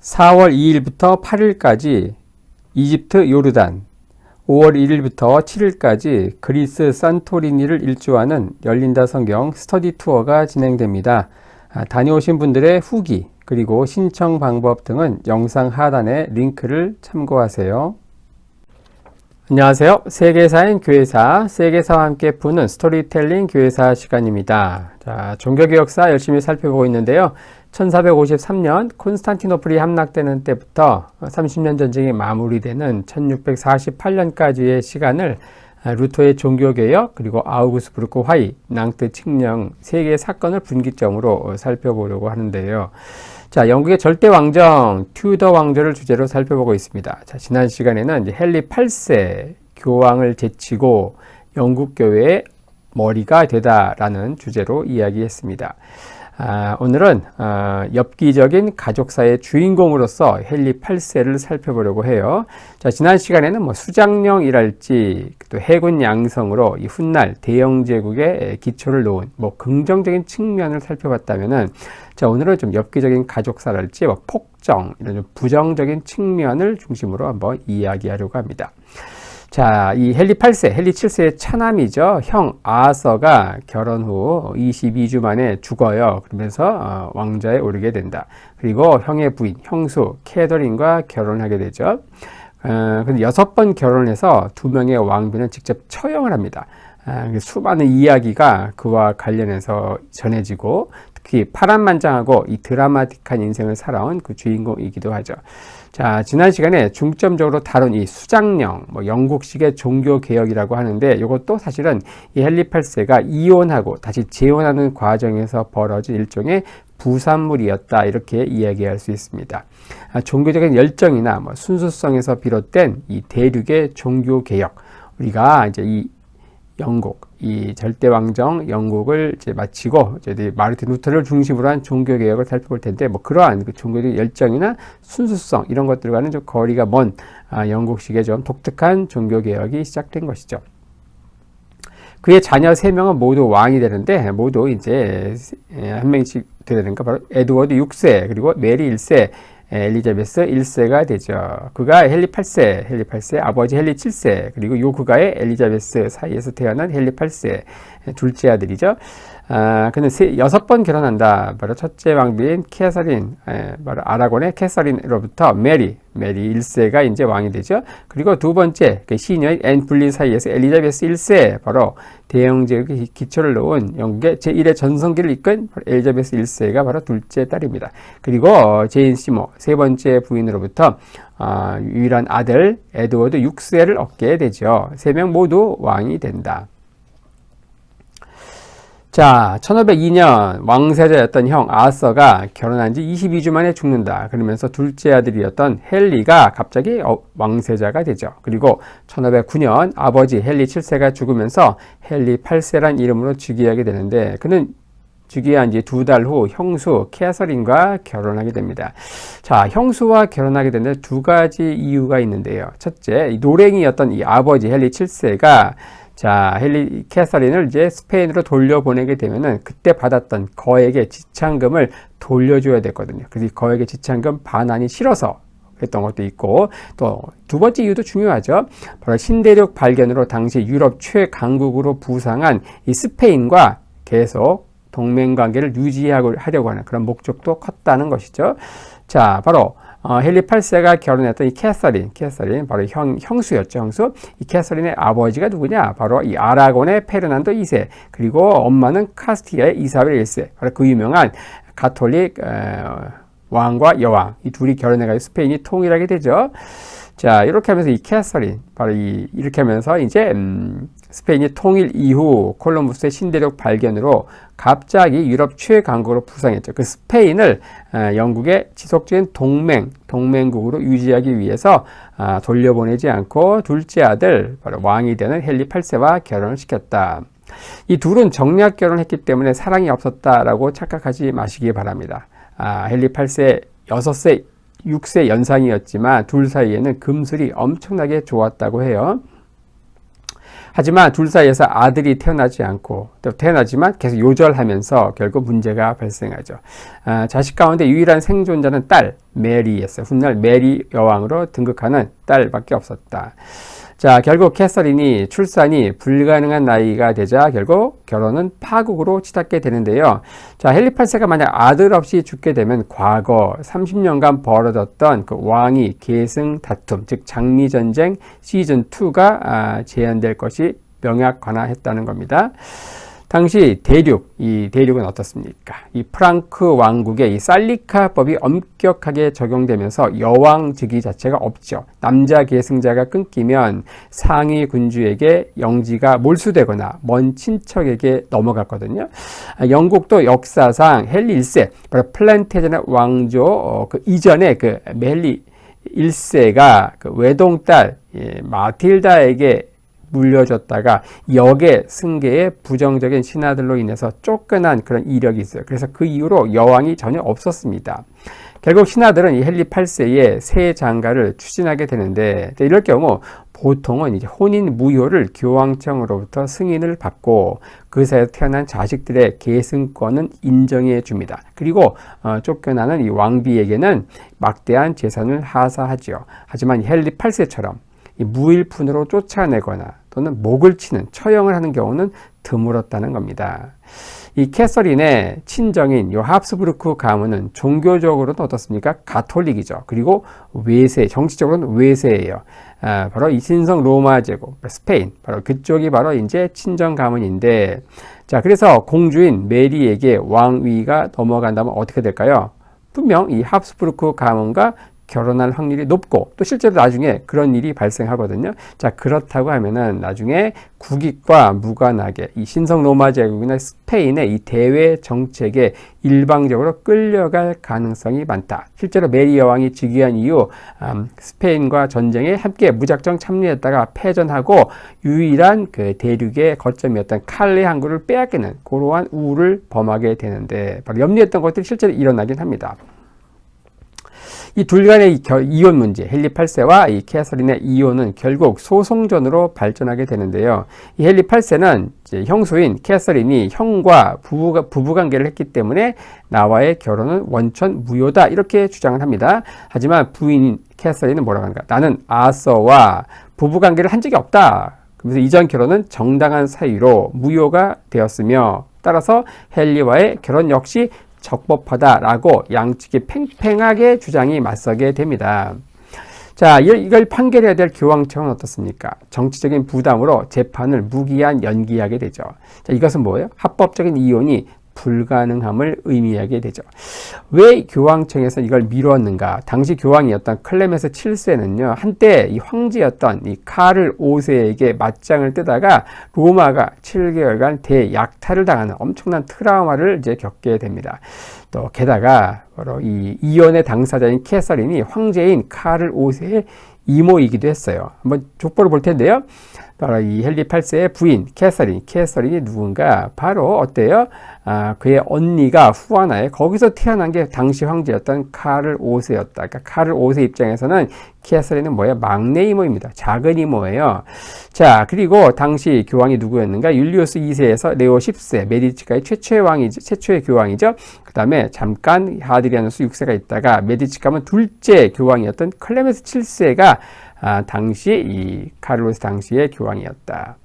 4월 2일부터 8일까지 이집트 요르단, 5월 1일부터 7일까지 그리스 산토리니를 일주하는 열린다 성경 스터디 투어가 진행됩니다. 아, 다녀오신 분들의 후기 그리고 신청 방법 등은 영상 하단에 링크를 참고하세요. 안녕하세요. 세계사인 교회사, 세계사와 함께 푸는 스토리텔링 교회사 시간입니다. 자, 종교개혁사 열심히 살펴보고 있는데요. 1453년 콘스탄티노플이 함락되는 때부터 30년 전쟁이 마무리되는 1648년까지의 시간을 루터의 종교개혁 그리고 아우구스부르크 화의, 낭트 칙령 세 개의 사건을 분기점으로 살펴보려고 하는데요. 자, 영국의 절대 왕정 튜더 왕조를 주제로 살펴보고 있습니다. 자, 지난 시간에는 이제 헨리 8세 교황을 제치고 영국 교회의 머리가 되다라는 주제로 이야기했습니다. 아, 오늘은 어, 엽기적인 가족사의 주인공으로서 헨리 8세를 살펴보려고 해요. 자, 지난 시간에는 뭐 수장령이랄지 또 해군 양성으로 이 훗날 대영 제국의 기초를 놓은 뭐 긍정적인 측면을 살펴봤다면은 자, 오늘은 좀 엽기적인 가족사랄지 뭐 폭정 이런 좀 부정적인 측면을 중심으로 한번 이야기하려고 합니다. 자, 이 헨리 8세, 헨리 7세의 차남이죠. 형 아서가 결혼 후 22주 만에 죽어요. 그러면서 어, 왕좌에 오르게 된다. 그리고 형의 부인, 형수 캐더린과 결혼하게 되죠. 어, 근데 여섯 번 결혼해서 두 명의 왕비는 직접 처형을 합니다. 아, 수많은 이야기가 그와 관련해서 전해지고 특히 파란만장하고 이 드라마틱한 인생을 살아온 그 주인공이기도 하죠. 자, 지난 시간에 중점적으로 다룬 이 수장령, 뭐 영국식의 종교 개혁이라고 하는데 이것도 사실은 이 헨리 8세가 이혼하고 다시 재혼하는 과정에서 벌어진 일종의 부산물이었다 이렇게 이야기할 수 있습니다. 아, 종교적인 열정이나 뭐 순수성에서 비롯된 이 대륙의 종교 개혁 우리가 이제 이 영국, 이 절대왕정 영국을 이제 마치고 이제 마르틴 루터를 중심으로 한 종교 개혁을 살펴볼 텐데 뭐 그러한 그 종교적 열정이나 순수성 이런 것들과는 좀 거리가 먼 아, 영국식의 좀 독특한 종교 개혁이 시작된 것이죠. 그의 자녀 세 명은 모두 왕이 되는데 모두 이제 한 명씩 되는가 바로 에드워드 6세 그리고 메리 1세 엘리자베스 1세가 되죠. 그가 헨리 8세, 헨리 8세, 아버지 헨리 7세, 그리고 요 그가의 엘리자베스 사이에서 태어난 헨리 8세, 둘째 아들이죠. 아, 그는 세, 여섯 번 결혼한다. 바로 첫째 왕비인 캐서린, 에, 바로 아라곤의 캐서린으로부터 메리, 메리 1세가 이제 왕이 되죠. 그리고 두 번째, 그 시녀인 앤 블린 사이에서 엘리자베스 1세, 바로 대영제국의 기초를 놓은 영국의 제1의 전성기를 이끈 엘리자베스 1세가 바로 둘째 딸입니다. 그리고 제인 시모, 세 번째 부인으로부터 어, 유일한 아들 에드워드 6세를 얻게 되죠. 세 명 모두 왕이 된다. 자, 1502년 왕세자였던 형 아서가 결혼한 지 22주 만에 죽는다. 그러면서 둘째 아들이었던 헨리가 갑자기 어, 왕세자가 되죠. 그리고 1509년 아버지 헨리 7세가 죽으면서 헨리 8세란 이름으로 즉위하게 되는데 그는 즉위한 지 두 달 후 형수 캐서린과 결혼하게 됩니다. 자, 형수와 결혼하게 되는데 두 가지 이유가 있는데요. 첫째, 노랭이였던 이 아버지 헨리 7세가 자, 헨리 캐서린을 이제 스페인으로 돌려보내게 되면은 그때 받았던 거액의 지참금을 돌려줘야 됐거든요. 그래서 거액의 지참금 반환이 싫어서 했던 것도 있고 또 두 번째 이유도 중요하죠. 바로 신대륙 발견으로 당시 유럽 최강국으로 부상한 이 스페인과 계속 동맹 관계를 유지하려고 하는 그런 목적도 컸다는 것이죠. 자, 바로 어, 헨리 8세가 결혼했던 이 캐서린, 캐서린 바로 형, 형수였죠, 형수. 이 캐서린의 아버지가 누구냐? 바로 이 아라곤의 페르난도 2세, 그리고 엄마는 카스티아의 이사벨 1세. 바로 그 유명한 가톨릭 어, 왕과 여왕 이 둘이 결혼해가지고 스페인이 통일하게 되죠. 자, 이렇게 하면서 이 캐서린, 바로 이, 이렇게 하면서 이제, 음, 스페인이 통일 이후 콜럼부스의 신대륙 발견으로 갑자기 유럽 최강국으로 부상했죠. 그 스페인을 어, 영국의 지속적인 동맹, 동맹국으로 유지하기 위해서 아, 돌려보내지 않고 둘째 아들, 바로 왕이 되는 헨리 8세와 결혼을 시켰다. 이 둘은 정략 결혼했기 때문에 사랑이 없었다라고 착각하지 마시기 바랍니다. 아, 헨리 8세, 6세, 6세 연상이었지만 둘 사이에는 금슬이 엄청나게 좋았다고 해요. 하지만 둘 사이에서 아들이 태어나지 않고 또 태어나지만 계속 요절하면서 결국 문제가 발생하죠. 아, 자식 가운데 유일한 생존자는 딸 메리였어요. 훗날 메리 여왕으로 등극하는 딸밖에 없었다. 자, 결국 캐서린이 출산이 불가능한 나이가 되자 결국 결혼은 파국으로 치닫게 되는데요. 자, 헨리 8세가 만약 아들 없이 죽게 되면 과거 30년간 벌어졌던 그 왕위 계승 다툼, 즉 장미 전쟁 시즌 2가 아, 재현될 것이 명약관화했다는 겁니다. 당시 대륙, 이 대륙은 어떻습니까? 이 프랑크 왕국의 이 살리카법이 엄격하게 적용되면서 여왕 즉위 자체가 없죠. 남자 계승자가 끊기면 상위 군주에게 영지가 몰수되거나 먼 친척에게 넘어갔거든요. 아, 영국도 역사상 헨리 1세, 바로 플랜테전의 왕조 어, 그 이전에 그 헨리 1세가 그 외동딸 예, 마틸다에게 물려줬다가 역의 승계의 부정적인 신하들로 인해서 쫓겨난 그런 이력이 있어요. 그래서 그 이후로 여왕이 전혀 없었습니다. 결국 신하들은 이 헨리 8세의 새 장가를 추진하게 되는데 이럴 경우 보통은 이제 혼인 무효를 교황청으로부터 승인을 받고 그 사이에서 태어난 자식들의 계승권은 인정해 줍니다. 그리고 어, 쫓겨나는 이 왕비에게는 막대한 재산을 하사하지요. 하지만 헨리 8세처럼 무일푼으로 쫓아내거나 또는 목을 치는 처형을 하는 경우는 드물었다는 겁니다. 이 캐서린의 친정인 요 합스부르크 가문은 종교적으로는 어떻습니까? 가톨릭이죠. 그리고 외세, 정치적으로는 외세예요. 아, 바로 이 신성 로마 제국, 스페인, 바로 그쪽이 바로 이제 친정 가문인데, 자, 그래서 공주인 메리에게 왕위가 넘어간다면 어떻게 될까요? 분명 이 합스부르크 가문과 결혼할 확률이 높고 또 실제로 나중에 그런 일이 발생하거든요. 자 그렇다고 하면은 나중에 국익과 무관하게 이 신성 로마 제국이나 스페인의 이 대외 정책에 일방적으로 끌려갈 가능성이 많다. 실제로 메리 여왕이 즉위한 이후 음, 스페인과 전쟁에 함께 무작정 참여했다가 패전하고 유일한 그 대륙의 거점이었던 칼레 항구를 빼앗기는 그러한 우를 범하게 되는데 바로 염려했던 것들이 실제로 일어나긴 합니다. 이 둘 간의 이혼 문제, 헨리 8세와 이 캐서린의 이혼은 결국 소송전으로 발전하게 되는데요. 이 헨리 8세는 형수인 캐서린이 형과 부부, 부부관계를 했기 때문에 나와의 결혼은 원천 무효다 이렇게 주장을 합니다. 하지만 부인 캐서린은 뭐라고 하는가? 나는 아서와 부부관계를 한 적이 없다. 그래서 이전 결혼은 정당한 사유로 무효가 되었으며 따라서 헨리와의 결혼 역시 적법하다라고 양측이 팽팽하게 주장이 맞서게 됩니다. 자, 이걸 판결해야 될 교황청은 어떻습니까? 정치적인 부담으로 재판을 무기한 연기하게 되죠. 자, 이것은 뭐예요? 합법적인 이혼이 불가능함을 의미하게 되죠. 왜 교황청에서 이걸 미뤘는가? 당시 교황이었던 클레메스 7세는요, 한때 이 황제였던 이 카를 5세에게 맞짱을 뜨다가 로마가 7개월간 대약탈을 당하는 엄청난 트라우마를 이제 겪게 됩니다. 또 게다가 바로 이 이혼의 당사자인 캐서린이 황제인 카를 5세의 이모이기도 했어요. 한번 족보를 볼 텐데요. 바로 이 헨리 8세의 부인 캐서린, 캐서린이 누군가 바로 어때요? 아, 그의 언니가 후아나에 거기서 태어난 게 당시 황제였던 카를 5세였다. 그러니까 카를 5세 입장에서는 캐서린은 뭐야? 막내 이모입니다. 작은 이모예요. 자, 그리고 당시 교황이 누구였는가? 율리우스 2세에서 레오 10세, 메디치가의 최초의 왕이죠. 최초의 교황이죠. 그 다음에 잠깐 하드리아누스 6세가 있다가 메디치 가면 둘째 교황이었던 클레멘스 7세가 아, 당시 이 카를로스 당시의 교황이었다.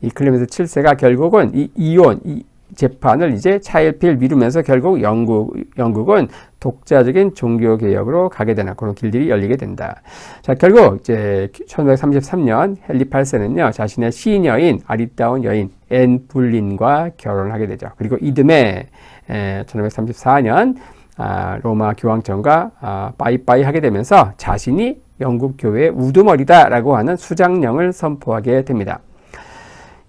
이 클레멘스 7세가 결국은 이 이혼, 이 재판을 이제 차일피일 미루면서 결국 영국, 영국은 독자적인 종교 개혁으로 가게 되는 그런 길들이 열리게 된다. 자, 결국 이제 1533년 헨리 8세는요, 자신의 시녀인 아리따운 여인 앤 불린과 결혼을 하게 되죠. 그리고 이듬해 에, 1534년 아, 로마 교황청과 아, 빠이빠이 하게 되면서 자신이 영국 교회의 우두머리다라고 하는 수장령을 선포하게 됩니다.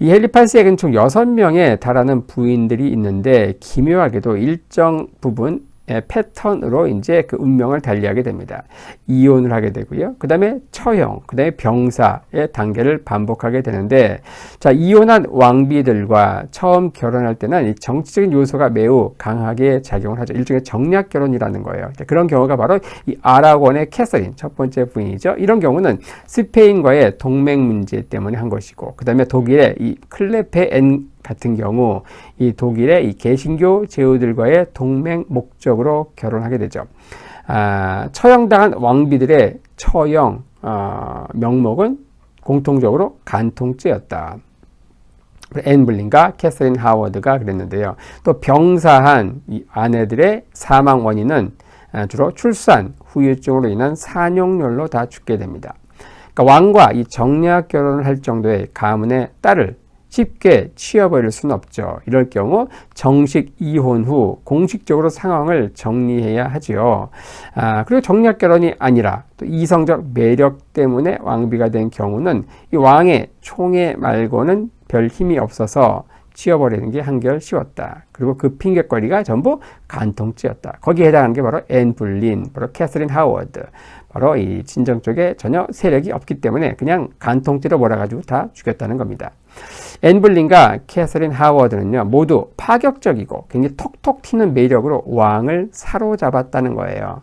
이 헨리 8세에게는 총 6명에 달하는 부인들이 있는데 기묘하게도 일정 부분 예, 패턴으로 이제 그 운명을 달리하게 됩니다. 이혼을 하게 되고요. 그 다음에 처형, 그 다음에 병사의 단계를 반복하게 되는데, 자, 이혼한 왕비들과 처음 결혼할 때는 이 정치적인 요소가 매우 강하게 작용을 하죠. 일종의 정략 결혼이라는 거예요. 그런 경우가 바로 이 아라곤의 캐서린, 첫 번째 부인이죠. 이런 경우는 스페인과의 동맹 문제 때문에 한 것이고, 그 다음에 독일의 이 클레페 엔 같은 경우 이 독일의 이 개신교 제후들과의 동맹 목적으로 결혼하게 되죠. 아, 처형당한 왕비들의 처형 어, 명목은 공통적으로 간통죄였다. 앤 블린과 캐서린 하워드가 그랬는데요. 또 병사한 이 아내들의 사망 원인은 아, 주로 출산, 후유증으로 인한 산용열로 다 죽게 됩니다. 그러니까 왕과 이 정략 결혼을 할 정도의 가문의 딸을 쉽게 치워버릴 수는 없죠. 이럴 경우 정식 이혼 후 공식적으로 상황을 정리해야 하지요. 아, 그리고 정략 결혼이 아니라 또 이성적 매력 때문에 왕비가 된 경우는 이 왕의 총애 말고는 별 힘이 없어서 치워버리는 게 한결 쉬웠다. 그리고 그 핑계거리가 전부 간통죄였다. 거기에 해당하는 게 바로 앤 불린, 바로 캐서린 하워드, 바로 이 진정 쪽에 전혀 세력이 없기 때문에 그냥 간통죄로 몰아가지고 다 죽였다는 겁니다. 앤블린과 캐서린 하워드는요, 모두 파격적이고 굉장히 톡톡 튀는 매력으로 왕을 사로잡았다는 거예요.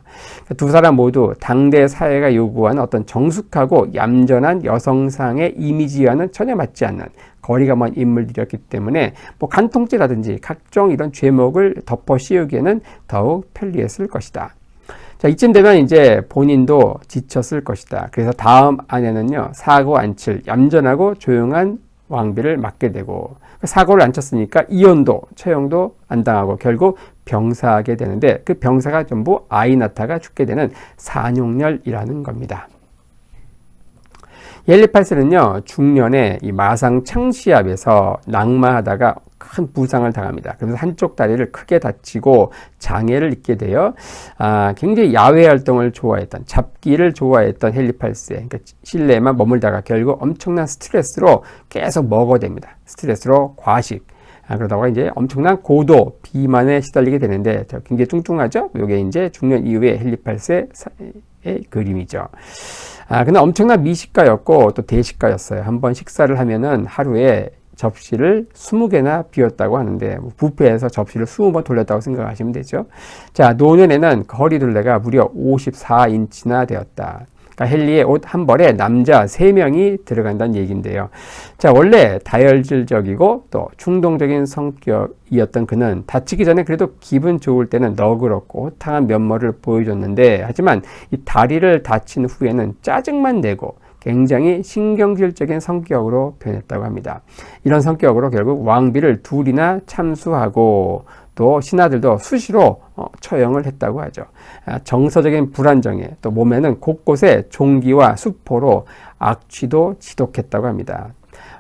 두 사람 모두 당대 사회가 요구하는 어떤 정숙하고 얌전한 여성상의 이미지와는 전혀 맞지 않는 거리가 먼 인물들이었기 때문에 뭐 간통죄라든지 각종 이런 죄목을 덮어 씌우기에는 더욱 편리했을 것이다. 자, 이쯤 되면 이제 본인도 지쳤을 것이다. 그래서 다음 아내는요, 사고 안 칠 얌전하고 조용한 왕비를 맡게 되고 사고를 안 쳤으니까 이혼도 처형도 안 당하고 결국 병사하게 되는데 그 병사가 전부 아이 나타가 죽게 되는 산용열이라는 겁니다. 옐리팔스는요 중년에 이 마상 창시압에서 낙마하다가 큰 부상을 당합니다. 그래서 한쪽 다리를 크게 다치고 장애를 입게 되어 아, 굉장히 야외 활동을 좋아했던 잡기를 좋아했던 헬리팔스 그러니까 실내에만 머물다가 결국 엄청난 스트레스로 계속 먹어댑니다. 스트레스로 과식 아, 그러다가 이제 엄청난 고도 비만에 시달리게 되는데 굉장히 뚱뚱하죠. 이게 이제 중년 이후에 헬리팔스의 그림이죠. 아, 근데 엄청난 미식가였고 또 대식가였어요. 한번 식사를 하면은 하루에 접시를 20개나 비웠다고 하는데 뭐 부페에서 접시를 20번 돌렸다고 생각하시면 되죠. 자, 노년에는 거리 둘레가 무려 54인치나 되었다. 그러니까 헨리의 옷 한 벌에 남자 3명이 들어간다는 얘기인데요. 자, 원래 다혈질적이고 또 충동적인 성격이었던 그는 다치기 전에 그래도 기분 좋을 때는 너그럽고 호탕한 면모를 보여줬는데 하지만 이 다리를 다친 후에는 짜증만 내고 굉장히 신경질적인 성격으로 변했다고 합니다. 이런 성격으로 결국 왕비를 둘이나 참수하고 또 신하들도 수시로 어, 처형을 했다고 하죠. 아, 정서적인 불안정에 또 몸에는 곳곳에 종기와 수포로 악취도 지독했다고 합니다.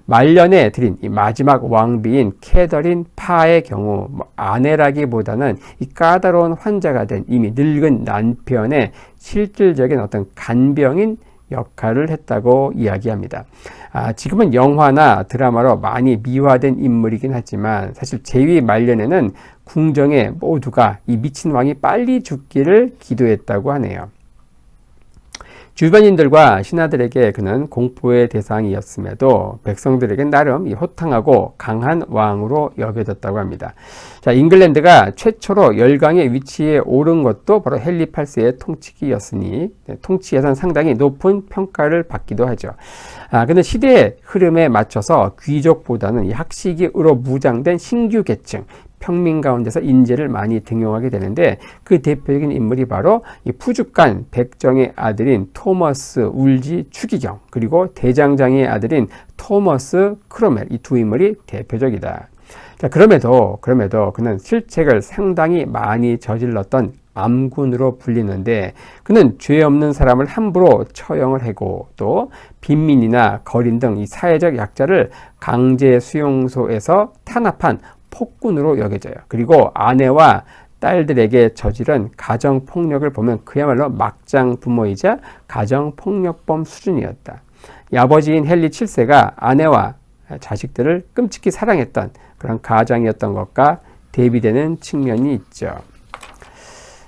말년에 드린 이 마지막 왕비인 캐더린 파의 경우 뭐 아내라기보다는 이 까다로운 환자가 된 이미 늙은 남편의 실질적인 어떤 간병인 역할을 했다고 이야기합니다. 아, 지금은 영화나 드라마로 많이 미화된 인물이긴 하지만 사실 제위 말년에는 궁정의 모두가 이 미친 왕이 빨리 죽기를 기도했다고 하네요. 주변인들과 신하들에게 그는 공포의 대상이었음에도 백성들에게 나름 호탕하고 강한 왕으로 여겨졌다고 합니다. 자, 잉글랜드가 최초로 열강의 위치에 오른 것도 바로 헨리 8세의 통치기였으니 네, 통치에선 상당히 높은 평가를 받기도 하죠. 아, 근데 시대의 흐름에 맞춰서 귀족보다는 이 학식으로 무장된 신규 계층, 평민 가운데서 인재를 많이 등용하게 되는데 그 대표적인 인물이 바로 이 푸죽간 백정의 아들인 토머스 울지 추기경 그리고 대장장의 아들인 토머스 크로멜 이 두 인물이 대표적이다. 자, 그럼에도 그럼에도 그는 실책을 상당히 많이 저질렀던 암군으로 불리는데 그는 죄 없는 사람을 함부로 처형을 하고 또 빈민이나 거린 등 이 사회적 약자를 강제 수용소에서 탄압한 폭군으로 여겨져요. 그리고 아내와 딸들에게 저지른 가정 폭력을 보면 그야말로 막장 부모이자 가정 폭력범 수준이었다. 이 아버지인 헨리 7세가 아내와 자식들을 끔찍히 사랑했던 그런 가장이었던 것과 대비되는 측면이 있죠.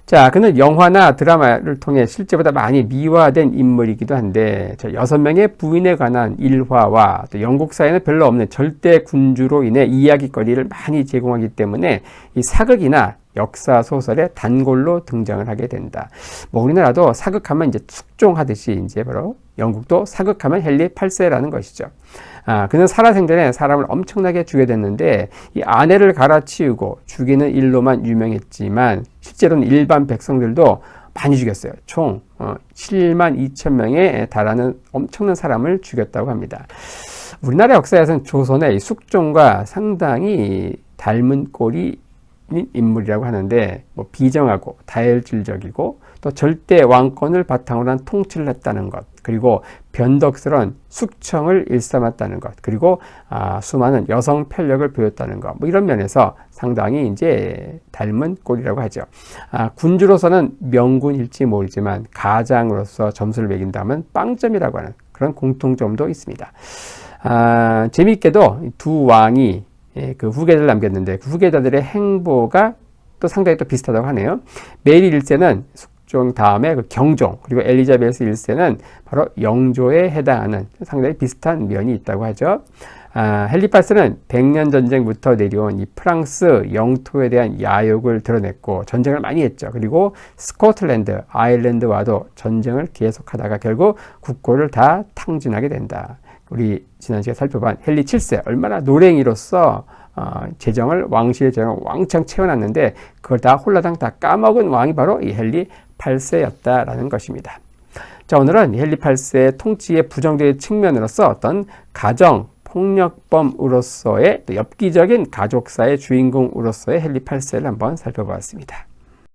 자, 그는 영화나 드라마를 통해 실제보다 많이 미화된 인물이기도 한데, 저 여섯 명의 부인에 관한 일화와 또 영국 사회는 별로 없는 절대 군주로 인해 이야기거리를 많이 제공하기 때문에 이 사극이나 역사 소설의 단골로 등장을 하게 된다. 뭐 우리나라도 사극하면 이제 축종하듯이 이제 바로 영국도 사극하면 헨리 8세라는 것이죠. 아, 그는 살아생전에 사람을 엄청나게 죽게 됐는데 이 아내를 갈아치우고 죽이는 일로만 유명했지만 실제로는 일반 백성들도 많이 죽였어요. 총 어, 7만 2천 명에 달하는 엄청난 사람을 죽였다고 합니다. 우리나라 역사에서는 조선의 숙종과 상당히 닮은 꼴이 인물이라고 하는데 뭐 비정하고 다혈질적이고 또 절대 왕권을 바탕으로 한 통치를 했다는 것 그리고 변덕스러운 숙청을 일삼았다는 것 그리고 아, 수많은 여성 편력을 보였다는 것 뭐 이런 면에서 상당히 이제 닮은 꼴이라고 하죠. 아, 군주로서는 명군일지 모르지만 가장으로서 점수를 매긴다면 빵점이라고 하는 그런 공통점도 있습니다. 아, 재미있게도 두 왕이 예, 그 후계자를 남겼는데 그 후계자들의 행보가 또 상당히 또 비슷하다고 하네요. 메리 1세는 숙종 다음에 그 경종 그리고 엘리자베스 1세는 바로 영조에 해당하는 상당히 비슷한 면이 있다고 하죠. 아, 헨리파스는 100년 전쟁부터 내려온 이 프랑스 영토에 대한 야욕을 드러냈고 전쟁을 많이 했죠. 그리고 스코틀랜드, 아일랜드와도 전쟁을 계속하다가 결국 국고를 다 탕진하게 된다. 우리 지난 시간에 살펴본 헨리 7세 얼마나 노랭이로서 어, 재정을 왕실의 재정을 왕창 채워놨는데 그걸 다 홀라당 다 까먹은 왕이 바로 이 헨리 8세였다라는 것입니다. 자 오늘은 헨리 8세의 통치의 부정적인 측면으로서 어떤 가정 폭력범으로서의 엽기적인 가족사의 주인공으로서의 헨리 8세를 한번 살펴보았습니다.